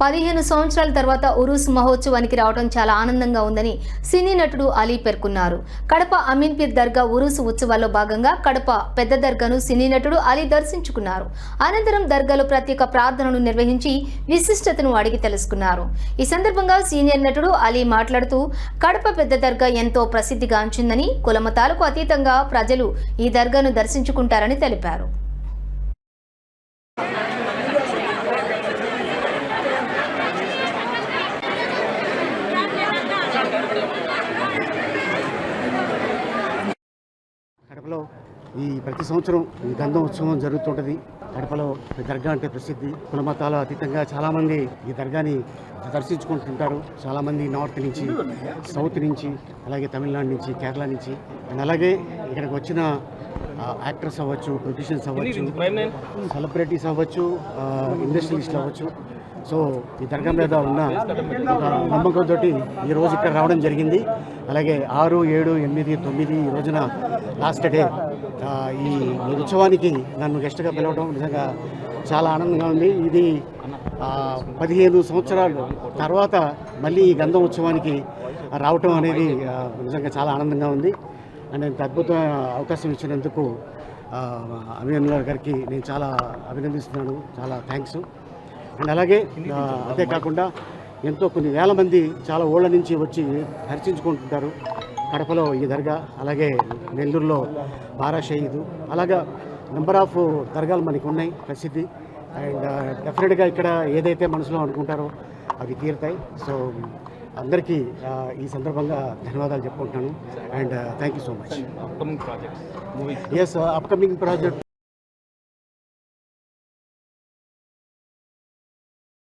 పదిహేను సంవత్సరాల తర్వాత ఉరూస్ మహోత్సవానికి రావడం చాలా ఆనందంగా ఉందని సినీ నటుడు అలీ పేర్కొన్నారు. కడప అమీన్పీర్ దర్గా ఉరూస్ ఉత్సవాల్లో భాగంగా కడప పెద్ద దర్గాను సినీ నటుడు అలీ దర్శించుకున్నారు. అనంతరం దర్గాలో ప్రత్యేక ప్రార్థనలు నిర్వహించి విశిష్టతను అడిగి తెలుసుకున్నారు. ఈ సందర్భంగా సీనియర్ నటుడు అలీ మాట్లాడుతూ కడప పెద్ద దర్గా ఎంతో ప్రసిద్ధిగాంచిందని కులమతాలకు అతీతంగా ప్రజలు ఈ దర్గాను దర్శించుకుంటారని తెలిపారు. కడపలో ఈ ప్రతి సంవత్సరం ఈ గంధం ఉత్సవం జరుగుతుంటుంది కడపలో దర్గా అంటే ప్రసిద్ధి. కుల మతాల అతీతంగా చాలామంది ఈ దర్గాని దర్శించుకుంటుంటారు. చాలామంది నార్త్ నుంచి సౌత్ నుంచి అలాగే తమిళనాడు నుంచి కేరళ నుంచి. అండ్ అలాగే ఇక్కడికి వచ్చిన యాక్టర్స్ అవ్వచ్చు పొలిటీషియన్స్ అవ్వచ్చు సెలబ్రిటీస్ అవ్వచ్చు ఇండస్ట్రియలిస్ట్ అవ్వచ్చు. సో ఈ దర్గా మీద ఉన్న ఒక నమ్మకంతో ఈ రోజు ఇక్కడ రావడం జరిగింది. అలాగే ఆరు ఏడు ఎనిమిది తొమ్మిది ఈ రోజున లాస్ట్ డే ఈ ఉత్సవానికి నన్ను గెస్ట్గా పిలవడం నిజంగా చాలా ఆనందంగా ఉంది. ఇది పదిహేను సంవత్సరాలు తర్వాత మళ్ళీ ఈ గంధం ఉత్సవానికి రావటం అనేది నిజంగా చాలా ఆనందంగా ఉంది. అండ్ ఇంత అవకాశం ఇచ్చినందుకు అభినందన్ గారికి నేను చాలా అభినందిస్తున్నాను. చాలా థ్యాంక్స్ అండ్ అలాగే అంతేకాకుండా ఎంతో కొన్ని వేల మంది చాలా ఊళ్ళ నుంచి వచ్చి దర్శించుకుంటుంటారు కడపలో ఈ దర్గా అలాగే నెల్లూరులో బారా షహీదు అలాగా నెంబర్ ఆఫ్ దర్గాలు మనకి ఉన్నాయి ప్రసిద్ధి. అండ్ డెఫినెట్గా ఇక్కడ ఏదైతే మనసులో అనుకుంటారో అవి తీరుతాయి. సో అందరికీ ఈ సందర్భంగా ధన్యవాదాలు చెప్పుకుంటున్నాను. And thank you so much. Yes upcoming project